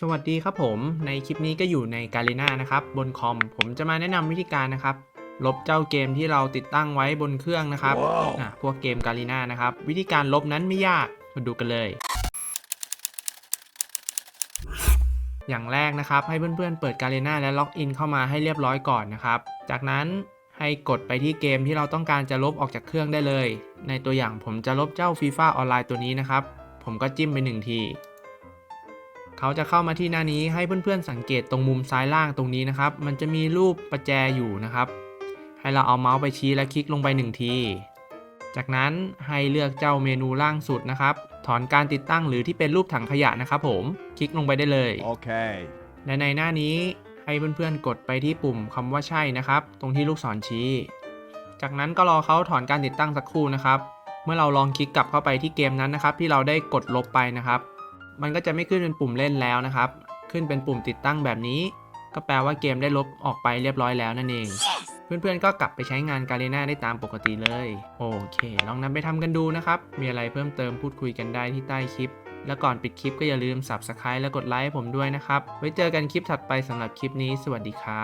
สวัสดีครับผม ในคลิปนี้ก็อยู่ในกา r ีนานะครับ บนคอม ผมจะมาแนะนำวิธีการนะครับ ลบเจ้าเกมที่เราติดตั้งไว้บนเครื่องนะครับว้าวอะพวกเกมกา r ีนานะครับ วิธีการลบนั้นไม่ยากมาดูกันเลย อย่างแรกนะครับ ให้เพื่อนๆเปิดกา r ีนาและล็อกอินเข้ามาให้เรียบร้อยก่อนนะครับ จากนั้นให้กดไปที่เกมที่เราต้องการจะลบออกจากเครื่องได้เลย ในตัวอย่างผมจะลบเจ้า FIFA ออนไลน์ตัวนี้นะครับ ผมก็จิ้มไปหนึ่งที เขาจะเข้ามาที่หน้านี้ให้เพื่อนๆสังเกตตรงมุมซ้ายล่างตรงนี้นะครับ มันจะมีรูปประแจอยู่นะครับ ให้เราเอาเมาส์ไปชี้และคลิกลงไปหนึ่งที จากนั้นให้เลือกเจ้าเมนูล่างสุดนะครับ ถอนการติดตั้งหรือที่เป็นรูปถังขยะนะครับผมคลิกลงไปได้เลย Okay. และในหน้านี้ให้เพื่อนๆกดไปที่ปุ่มคำว่าใช่นะครับ ตรงที่ลูกศรชี้ จากนั้นก็รอเขาถอนการติดตั้งสักครู่นะครับ เมื่อเราลองคลิกกลับเข้าไปที่เกมนั้นนะครับ ที่เราได้กดลบไปนะครับ มันก็จะไม่ขึ้นเป็นปุ่มเล่นแล้วนะครับ ขึ้นเป็นปุ่มติดตั้งแบบนี้ ก็แปลว่าเกมได้ลบออกไปเรียบร้อยแล้วนั่นเอง เพื่อนๆ ก็กลับไปใช้งานการีนาได้ตามปกติเลย โอเค ลองนำไปทำกันดูนะครับ มีอะไรเพิ่มเติมพูดคุยกันได้ที่ใต้คลิป แล้วก่อนปิดคลิปก็อย่าลืม Subscribe และกดไลค์ผมด้วยนะครับ ไว้เจอกันคลิปถัดไปสำหรับคลิปนี้ สวัสดีครับ